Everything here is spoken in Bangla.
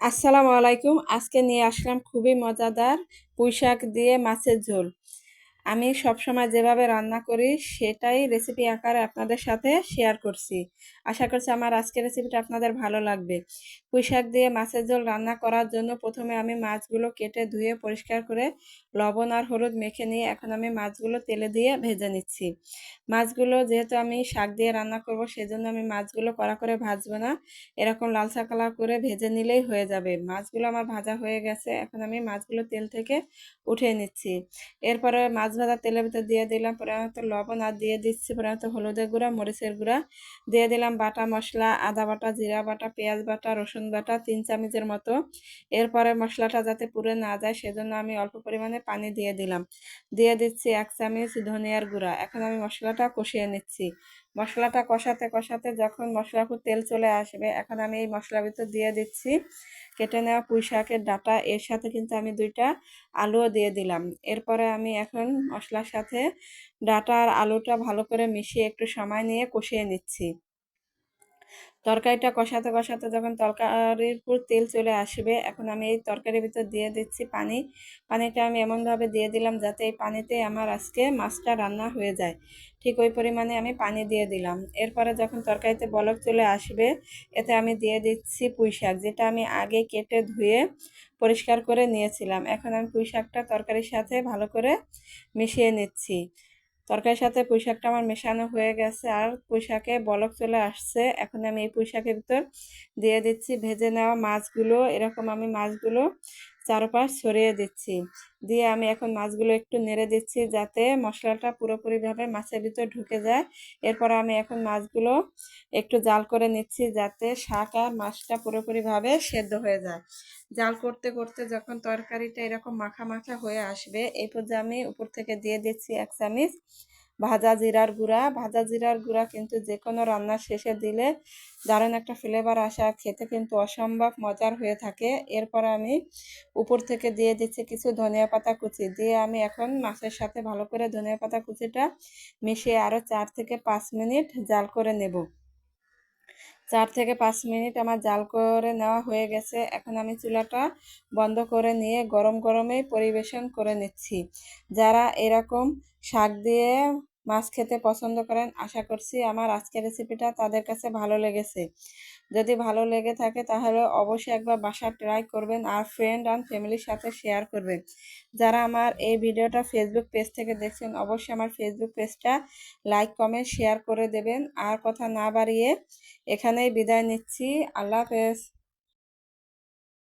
আসসালামু আলাইকুম। আজকে নিয়ে আসলাম খুবই মজাদার পুঁই শাক দিয়ে মাছের ঝোল। আমি সবসময় যেভাবে রান্না করি, সেটাই রেসিপি আকারে আপনাদের সাথে শেয়ার করছি। আশা করছি আমার আজকের রেসিপিটা আপনাদের ভালো লাগবে। পুঁই শাক দিয়ে মাছের ঝোল রান্না করার জন্য প্রথমে আমি মাছগুলো কেটে ধুয়ে পরিষ্কার করে লবণ আর হলুদ মেখে নিয়ে এখন আমি মাছগুলো তেলে দিয়ে ভেজে নিচ্ছি। মাছগুলো যেহেতু আমি শাক দিয়ে রান্না করব, সেজন্য আমি মাছগুলো কড়া করে ভাজবো না। এরকম লালসা কালার করে ভেজে নিলেই হয়ে যাবে। মাছগুলো আমার ভাজা হয়ে গেছে, এখন আমি মাছগুলো তেল থেকে উঠিয়ে নিচ্ছি। এরপরে মাছ ভাজা তেলের ভিতরে দিয়ে দিলাম পরিমাণ লবণ আর দিয়ে দিচ্ছি পরিমাণ হলুদের গুঁড়া, মরিচের গুঁড়া। দিয়ে দিলাম বাটা মশলা, আদা বাটা, জিরা বাটা, পেঁয়াজ বাটা, রসুন বাটা তিন চামচের মতো। এরপরে মশলাটা যাতে পুড়ে না যায় সেজন্য আমি অল্প পরিমাণে পানি দিয়ে দিলাম। দিয়ে দিচ্ছি এক চামচ ধনিয়ার গুঁড়া। এখন আমি মশলাটা কষিয়ে নিচ্ছি। মশলাটা কষাতে কষাতে যখন মশলা খুব তেল চলে আসবে, এখন আমি এই মশলা ভিতর দিয়ে দিচ্ছি। কেটে নেওয়া পুঁই শাকের ডাটা, এর সাথে কিন্তু আমি দুইটা আলুও দিয়ে দিলাম। এরপরে আমি এখন মশলার সাথে ডাটা আর আলুটা ভালো করে মিশিয়ে একটু সময় নিয়ে কষিয়ে নিচ্ছি। তরকারিটা কষাতে কষাতে যখন তরকারির উপর তেল চলে আসবে, এখন আমি এই তরকারির ভিতর দিয়ে দিচ্ছি পানি। পানিটা আমি এমনভাবে দিয়ে দিলাম যাতে এই পানিতে আমার আজকে মাছটা রান্না হয়ে যায়। ঠিক ওই পরিমাণে আমি পানি দিয়ে দিলাম। এরপরে যখন তরকারিতে বলক চলে আসবে, এতে আমি দিয়ে দিচ্ছি পুঁই শাক, যেটা আমি আগে কেটে ধুয়ে পরিষ্কার করে নিয়েছিলাম। এখন আমি পুঁই শাকটা তরকারির সাথে ভালো করে মিশিয়ে নিচ্ছি। তরকারির সাথে পুঁই শাকটা আমার মেশানো হয়ে গেছে। আর পুঁই শাকে বলক চলে আসছে। এখন আমি এই পুঁই শাকের ভিতর দিয়ে দিচ্ছি ভেজে নেওয়া মাছগুলো। এরকম আমি মাছগুলো চারপাশ ছড়িয়ে দিচ্ছি। দিয়ে আমি এখন মাছগুলো একটু নেড়ে দিচ্ছি যাতে মশলাটা পুরোপুরিভাবে মাছের ভিতর ঢুকে যায়। এরপর আমি এখন মাছগুলো একটু জাল করে নিচ্ছি যাতে শাক আর মাছটা পুরোপুরিভাবে সেদ্ধ হয়ে যায়। জাল করতে করতে যখন তরকারিটা এরকম মাখা মাখা হয়ে আসবে, এই পর্যায়ে আমি উপর থেকে দিয়ে দিচ্ছি এক চামিচ ভাজা জিরার গুঁড়া। ভাজা জিরার গুঁড়া কিন্তু যে কোনো রান্নার শেষে দিলে দারুণ একটা ফ্লেভার আসে আর খেতে কিন্তু অসম্ভব মজার হয়ে থাকে। এরপর আমি উপর থেকে দিয়ে দিচ্ছি কিছু ধনিয়া পাতা কুচি। দিয়ে আমি এখন মাছের সাথে ভালো করে ধনিয়া পাতা কুচিটা মিশিয়ে আরও চার থেকে পাঁচ মিনিট জাল করে নেব। চার থেকে পাঁচ মিনিট আমার জাল করে নেওয়া হয়ে গেছে। এখন আমি চুলাটা বন্ধ করে নিয়ে গরম গরমেই পরিবেশন করে নিচ্ছি। যারা এরকম শাক দিয়ে মাছ খেতে পছন্দ করেন, আশা করছি আমার আজকের রেসিপিটা তাদের কাছে ভালো লেগেছে। যদি ভালো লেগে থাকে তাহলে অবশ্যই একবার বাসা ট্রাই করবেন আর ফ্রেন্ড অ্যান্ড ফ্যামিলির সাথে শেয়ার করবেন। যারা আমার এই ভিডিওটা ফেসবুক পেজ থেকে দেখছেন, অবশ্যই আমার ফেসবুক পেজটা লাইক কমেন্ট শেয়ার করে দেবেন। আর কথা না বাড়িয়ে এখানেই বিদায় নিচ্ছি। আল্লাহ হাফেজ।